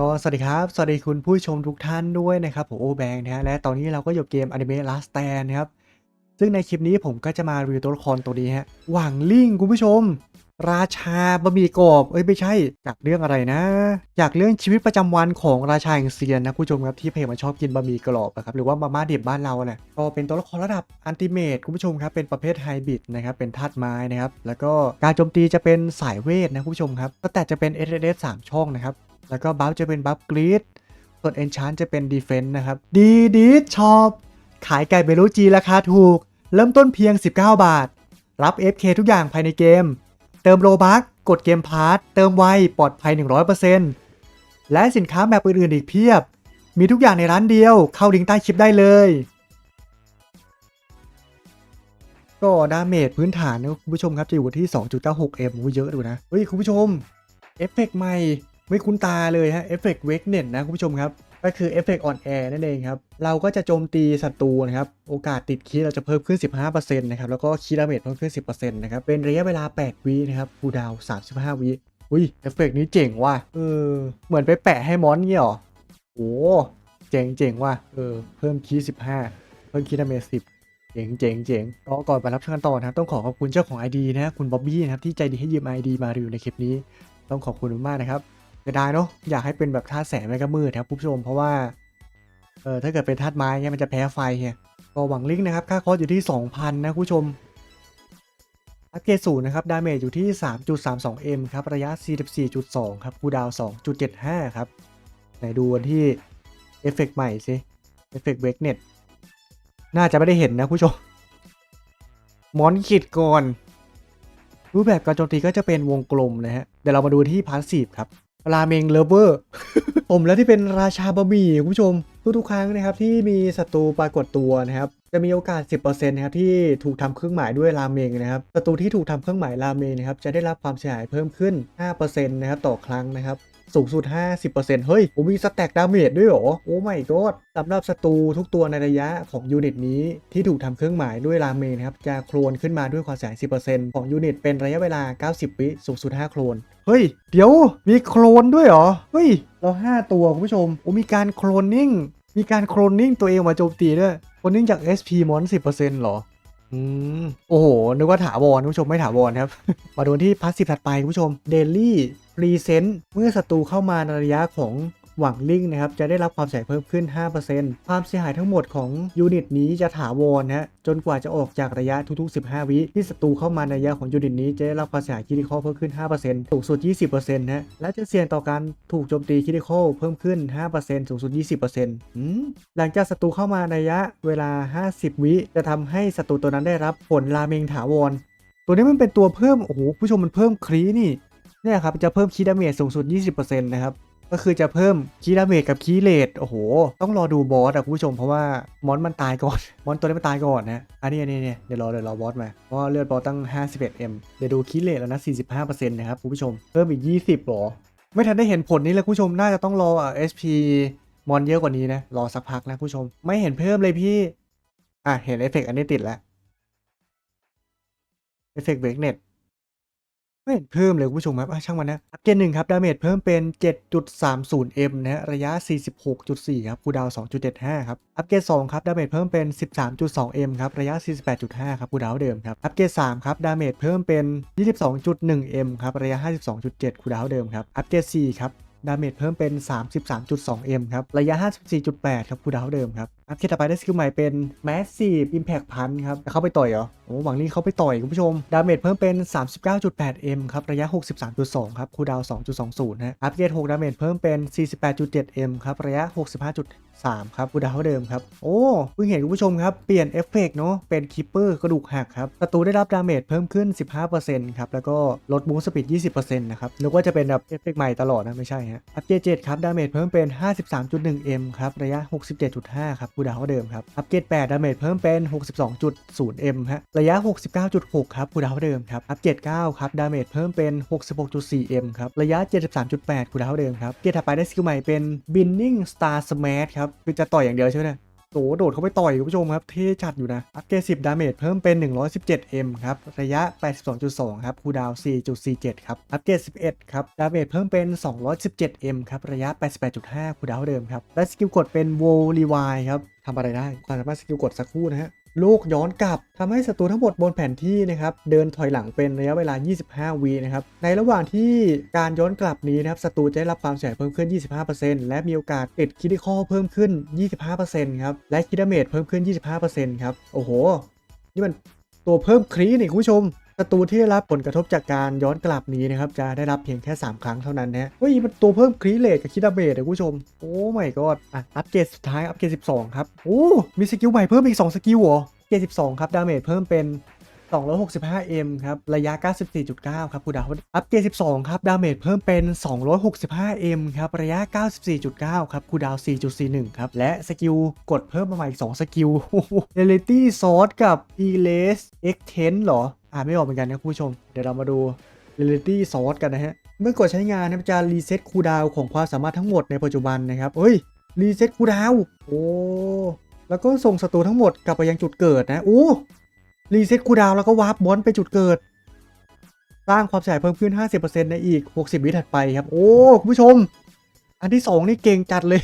ก็สวัสดีครับ สวัสดีคุณผู้ชมทุกท่านด้วยนะครับผมโอแบงค์นะฮะและตอนนี้เราก็อยู่เกมอนิเมะ Last Stand นะครับ ซึ่งในคลิปนี้ผมก็จะมารีวิวตัวละครตัวนี้ฮะหวังลิงคุณผู้ชม ราชาบะหมี่กรอบ เอ้ยไม่ใช่จากเรื่องอะไรนะ จากเรื่องชีวิตประจำวันของราชาแห่งเซียนนะคุณผู้ชมครับที่เพจมันชอบกินบะหมี่กรอบอะครับหรือว่ามาม่าเดิบบ้านเราแหละก็เป็นตัวละครระดับอันติเมตคุณผู้ชมครับเป็นประเภทไฮบริดนะครับเป็นธาตุไม้นะครับแล้วก็การโจมตีจะเป็นสายเวทนะคุณผู้ชมครับก็แต่จะเป็น s s 3ช่องนะครับ แล้วก็บัฟจะเป็นบัฟกรีดส่วนเอนชานจะเป็นดีเฟนต์นะครับ ดีดีชอบขายไก่เบลูจีราคาถูก เริ่มต้นเพียง 19 บาท รับ FK ทุกอย่างภายในเกม เติมโลบัคกดเกมพาร์ทเติมไวปลอดภัย 100%และสินค้าแบบอื่นๆอีกเพียบ มีทุกอย่างในร้านเดียว เข้าลิงก์ใต้คลิปได้เลย ก็ดาเมจพื้นฐานนะคุณผู้ชมครับจะอยู่ที่ 2.96M โอ้ยเยอะดูนะ เฮ้ย คุณผู้ชม เอฟเฟกต์ใหม่ ไม่คุ้นตาเลยฮะเอฟเฟกต์เวกเน็ตนะคุณผู้ชมครับ ก็คือเอฟเฟกต์ออนแอร์นั่นเองครับ เราก็จะโจมตีศัตรูนะครับ โอกาสติดคีย์เราจะเพิ่มขึ้น 15%นะครับ แล้วก็คีย์ดาเมจเพิ่มขึ้น 10%นะครับ เป็นระยะเวลา 8 วินะครับคูดาว 35 วิอุ้ยเอฟเฟกต์นี้เจ๋งว่ะเออเหมือนไปแปะให้มอนเงี้ยหรอโอ้เจ๋งเจ๋งว่ะเออเพิ่มคีย์15 เพิ่มคีย์ดาเมจ10เจ๋งเจ๋งเจ๋งก็ก่อนไปรับชมกันต่อนะครับ ต้องขอขอบคุณเจ้าของ ID นะคุณบ๊อบบี้นะครับ ที่ใจดีให้ยืม ID มารีวิวในคลิปนี้ ต้องขอบคุณมากนะครับ จะได้เนาะอยากให้เป็นแบบธาตุแสงไม่ก็มืดครับผู้ชมเพราะว่าเออถ้าเกิดเป็นธาตุไม้เนี่ยมันจะแพ้ไฟไงก็หวังลิงก์นะครับค่าคอสอยู่ที่ 2,000 นะคุณผู้ชมอัปเกรดศูนย์นะครับดาเมจอยู่ที่ 3.32M ครับระยะ 44.2 ครับคูดาว 2.75 ครับไหนดูันที่เอฟเฟกต์ใหม่สิเอฟเฟกต์เวกเน็ตน่าจะไม่ได้เห็นนะคุณผู้ชมมอนขีดก่อน รูปแบบการโจมตีก็จะเป็นวงกลมนะฮะ เดี๋ยวเรามาดูที่พาสซีฟครับ ราเมงเลเวอร์ ผมแล้วที่เป็นราชาบะหมี่คุณผู้ชม ทุกๆครั้งนะครับที่มีศัตรูปรากฏตัวนะครับจะมีโอกาส 10%นะครับที่ถูกทำเครื่องหมายด้วยราเมงนะครับศัตรูที่ถูกทำเครื่องหมายราเมงนะครับจะได้รับความเสียหายเพิ่มขึ้น 5%นะครับต่อครั้งนะครับ สูงสุด 50%เฮ้ยผมมีสแต็กดาเมจด้วยเหรอ โอ้ไม่ก็สำหรับศัตรูทุกตัวในระยะของยูนิตนี้ที่ถูกทำเครื่องหมายด้วยราเมนนะครับ จะโคลนขึ้นมาด้วยความเสียหาย10%ของยูนิตเป็นระยะเวลา 90 วิสูงสุด 5 โคลน เฮ้ย เดี๋ยวมีโคลนด้วยเหรอ เฮ้ย เรา 5 ตัวคุณผู้ชมโอ้มีการโคลนนิ่ง มีการโคลนนิ่งตัวเองมาโจมตีด้วยโคลนนิ่งจาก SP มอน10%เหรอ อืมโอ้โห นึกว่าถาวรคุณผู้ชมไม่ถาวรครับ มาดูที่พาสซีฟถัดไปคุณผู้ชมเดลี่รีเซนต์เมื่อศัตรูเข้ามาในระยะของ หวังลิงนะครับจะได้รับความเสียหายเพิ่มขึ้น 5%ความเสียหายทั้งหมดของยูนิตนี้จะถาวรนะฮะจนกว่าจะออกจากระยะทุกๆ 15 วิที่ศัตรูเข้ามาในระยะของยูนิตนี้จะได้รับความเสียหายคริติคอลเพิ่มขึ้น 5%สูงสุด 20%นะฮะและจะเสี่ยงต่อการถูกโจมตีคริติคอลเพิ่มขึ้น 5%สูงสุด 20%หลังจากศัตรูเข้ามาในระยะเวลา 50 วิจะทำให้ศัตรูตัวนั้นได้รับผลราเมงถาวรตัวนี้มันเป็นตัวเพิ่มโอ้โหผู้ชมมันเพิ่มครีนี่เนี่ยครับจะเพิ่มคีย์ดาเมจสูงสุด 20%นะครับ ก็คือจะเพิ่มคีดาเมจกับคีเลทโอ้โห ต้องรอดูบอสอะคุณผู้ชมเพราะว่ามอนมันตายก่อน มอนตัวนี้มันตายก่อนนะอันนี้อันนี้เนี่ยเดี๋ยวรอเดี๋ยวรอบอสมาเพราะเลือดบอสตั้ง 51M เดี๋ยวดูคีเลทแล้วนะ 45%นะครับคุณผู้ชมเพิ่มอีก 20หรอไม่ทันได้เห็นผลนี้เลยคุณผู้ชมน่าจะต้องรออะ SP มอนเยอะกว่านี้นะรอสักพักนะคุณผู้ชม ไม่เห็นเพิ่มเลยพี่อะเห็นเอฟเฟกต์อันนี้ติดแล้วเอฟเฟกต์เบรกเน็ต ไม่เห็นเพิ่มเลยคุณผู้ชมครับอะช่างมันนะอัปเกรดหนึ่งครับ ดาเมจเพิ่มเป็น 7.30M นะฮะ ระยะ 46.4 ครับ คูดาว 2.75 ครับ อัปเกรด2ครับ ดาเมจเพิ่มเป็น 13.2M ครับ ระยะ 48.5 ครับ คูดาวเดิมครับ อัปเกรด3ครับ ดาเมจเพิ่มเป็น 22.1M ครับ ระยะ 52.7 คูดาวเดิมครับ อัปเกรด4ครับ ดาเมจเพิ่มเป็น 33.2M ครับ ระยะ 54.8 ครับคูดาวเดิมครับอัพเคต่อไปได้สกิลใหม่เป็น Massive Impact Punch ครับจะเข้าไปต่อยเหรอโอ้หวังลี่เข้าไปต่อยคุณผู้ชม ดาเมจเพิ่มเป็น 39.8M ครับ ระยะ 63.2 ครับคูดาว 2.20นะฮะอัพเกรด6ดาเมจเพิ่มเป็น 48.7M ครับ ระยะ 3 ครับคูดาวเดิมครับ โอ้เพิ่งเห็นคุณผู้ชมครับ เปลี่ยนเอฟเฟกเนาะเป็นคิปเปอร์กระดูกหักครับศัตรูได้รับดาเมจเพิ่มขึ้น 15%ครับ แล้วก็ลดมูฟสปีด 20%นะครับนึกว่าจะเป็นแบบเอฟเฟกใหม่ตลอดนะไม่ใช่ฮะอัปเกรด7ครับดาเมจเพิ่มเป็น 53.1M ครับระยะ 67.5 ครับคูดาวเดิมครับอัปเกรด8ดาเมจเพิ่มเป็น 62.0M ฮะระยะ 69.6 ครับคูดาวเดิมครับอัปเกรด9ครับดาเมจเพิ่มเป็น 66.4M ครับระยะ 73.8คูดาวเดิมครับเกรดถัดไปได้สกิลใหม่เป็น Binning Star Smash ครับคือจะต่อยอย่างเดียวใช่ไหมเนี่ยโโดดเข้าไปต่อยคุณผู้ชมครับเท่จัดอยู่นะ อัพเกรด10ดาเมจเพิ่มเป็น 117M ครับ ระยะ 82.2 ครับคูดาว 4.47 ครับ อัพเกรด11 ครับ ดาเมจเพิ่มเป็น 217M ครับ ระยะ 88.5คูดาวเท่าเดิมครับ และสกิลกดเป็นโวลีวายครับทำอะไรได้ความสามารถสกิลกดสักครู่นะฮะ ลกย้อนกลับทำให้ศัตรูทั้งหมดบนแผนที่นะครับเดินถอยหลังเป็นระยะเวลา 25 วีนะครับในระหว่างที่การย้อนกลับนี้นะครับศัตรูจะได้รับความเสียหายเพิ่มขึ้น 25%และมีโอกาสติดคิดิคอเพิ่มขึ้น 25%ครับและคิดเมจเพิ่มขึ้น 25%ครับโอ้โหนี่มันตัวเพิ่มครีนี่คุณผู้ชม ศัตรูที่ได้รับผลกระทบจากการย้อนกลับนี้นะครับจะได้รับเพียงแค่ 3 ครั้งเท่านั้นนะฮะเฮ้ยมันตัวเพิ่มครีเลทกับคิดาเมจนะคุณผู้ชม โอ้ไม่ก็อะอัปเกรดสุดท้ายอัปเกรด12 ครับ โอ้ มีสกิลใหม่เพิ่มอีก 2 สกิลเหรอเกรด12 ครับ ดาเมจเพิ่มเป็น 265M ครับ ระยะ 94.9 ครับคุณดาวอัปเกรด12 ครับ ดาเมจเพิ่มเป็น 265M ครับ ระยะ 94.9 ครับคูลดาว 4.41 ครับ และสกิลกดเพิ่มมาใหม่อีก 2 สกิล Reality Source กับ Erase Extend เหรอ อ่านไม่ออกเหมือนกันนะคุณผู้ชม เดี๋ยวเรามาดู Reality Source กันนะฮะ เมื่อกดใช้งานนะจะรีเซ็ตคูดาวของความสามารถทั้งหมดในปัจจุบันนะครับเฮ้ยรีเซ็ตคูดาวโอ้แล้วก็ส่งศัตรูทั้งหมดกลับไปยังจุดเกิดนะโอ้รีเซ็ตคูดาวแล้วก็วาร์ปบอลไปจุดเกิด สร้างความเสียหายเพิ่มขึ้น 50%ในอีก 60 วิถัดไปครับ โอ้ คุณผู้ชม อันที่ 2 นี่เก่งจัดเลย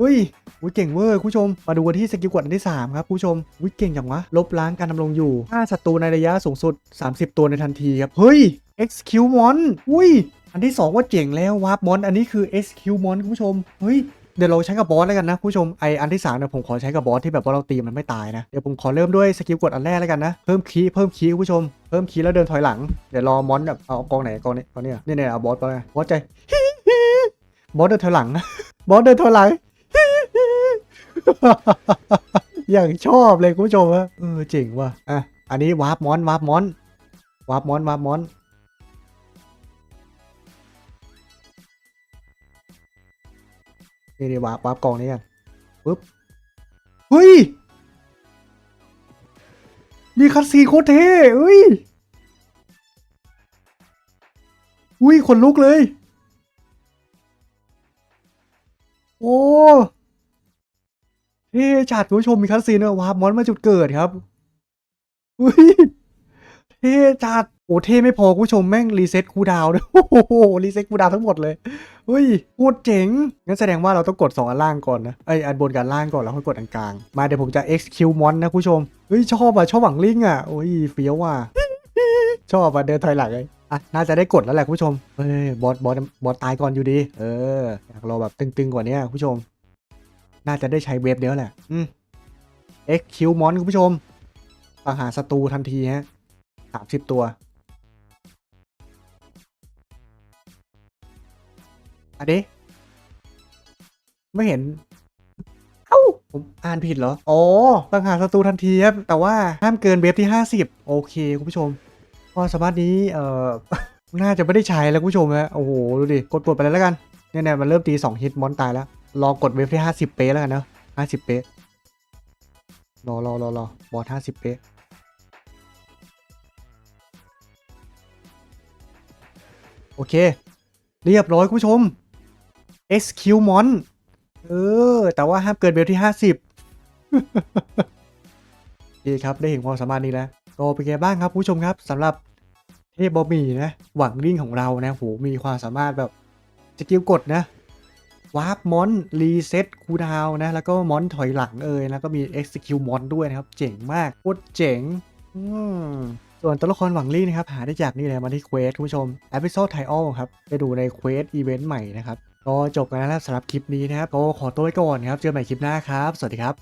อุ้ยอุ้ยเก่งเวอร์คุณผู้ชม มาดูกันที่สกิลกดอันที่ 3 ครับคุณผู้ชมอุ้ยเก่งจังวะ ลบล้างการดำรงอยู่ฆ่าศัตรูในระยะสูงสุด 30 ตัวในทันทีครับ เฮ้ย execute mon อุ้ย อันที่ 2 ว่าเจ๋งแล้ววาร์ปมอนอันนี้คือ execute mon คุณผู้ชม เฮ้ยเดี๋ยวเราใช้กับบอสแล้วกันนะคุณผู้ชมไออันที่3เนี่ยผมขอใช้กับบอสที่แบบว่าเราตีมันไม่ตายนะ เดี๋ยวผมขอเริ่มด้วยสกิลกดอันแรกแล้วกันนะเพิ่มคีเพิ่มคีย์คุณผู้ชมเพิ่มคีแล้วเดินถอยหลังเดี๋ยวรอมอนแบบเอากองไหนกองนี้กองนี้เนี่ยเนี่ยเอาบอสไปบอสใจบอสเดินถอยหลังบอสเดินถอยหลัง อย่างชอบเลยคุณผู้ชมอะเออเจ๋งว่ะอะอันนี้วาร์ปมอนวาร์ปมอนวาร์ปมอนวาร์ปมอนนี่นี่วาร์ปวาร์ปกองนี้กันปึ๊บเฮ้ยมีคัตซีโคตรเท่เฮ้ยอุ้ยขนลุกเลย ท่จัดคุณผู้ชมมีคัตซีนวาร์ปมอนมาจุดเกิดครับอุ้ยเท่จัดโอ้เท่ไม่พอคุณผู้ชมแม่งรีเซ็ตคูดาวด้วยโอ้โหรีเซ็ตคูดาวทั้งหมดเลยเฮ้ยโคตรเจ๋งงั้นแสดงว่าเราต้องกด2อันล่างก่อนนะไออันบนกับล่างก่อนแล้วค่อยกดอันกลาง มาเดี๋ยวผมจะ execute mon นะคุณผู้ชมเฮ้ยชอบอะชอบหวังลิงอะโอ้ยเฟี้ยวว่ะชอบอะเดินถอยหลังเลยอะน่าจะได้กดแล้วแหละคุณผู้ชมเฮ้ยบอสบอสบอสตายก่อนอยู่ดี เอออยากรอแบบตึงๆกว่านี้คุณผู้ชม น่าจะได้ใช้เวฟเดียวแหละ อืม execute mon คุณผู้ชมสังหาศัตรูทันทีฮะสามสิบตัว อะเดะไม่เห็น เอ้า ผมอ่านผิดเหรอ อ๋อตังหาศัตรูทันทีครับ แต่ว่าห้ามเกินเวฟที่50โอเคคุณผู้ชมความสามารถนี้ เอ่อ น่าจะไม่ได้ใช้แล้วคุณผู้ชมฮะ โอ้โห ดูดิ กดกดไปเลยแล้วกัน เนี่ยเนี่ยมันเริ่มตี2ฮิตมอนตายแล้ว รอกดเวฟที่50เป๊ะแล้วกันเนอะ50เป๊ะรอรอรอรอบอส50เป๊ะโอเค เรียบร้อยคุณผู้ชม SQ Mon เออ แต่ว่าห้ามเกินเบลที่50โอเคครับได้เห็นความสามารถนี้แล้ว ก็เป็นไงบ้างครับผู้ชมครับสำหรับเทพบอมี่นะ หวังริ่งของเรานะโหมีความสามารถแบบสกิลกดนะ วาร์ปมอนรีเซ็ตคูดาวนะ แล้วก็มอนถอยหลังเอ่ยแล้วก็มี execute มอนด้วยนะครับ เจ๋งมากโคตรเจ๋งส่วนตัวละครหวังลี่นะครับ หาได้จากนี่เลยมาที่เควสคุณผู้ชมเอพิโซดไทออลครับ ไปดูในเควสอีเวนต์ใหม่นะครับ ก็จบกันแล้วสำหรับคลิปนี้นะครับก็ขอตัวไปก่อนครับ เจอกันใหม่คลิปหน้าครับ สวัสดีครับ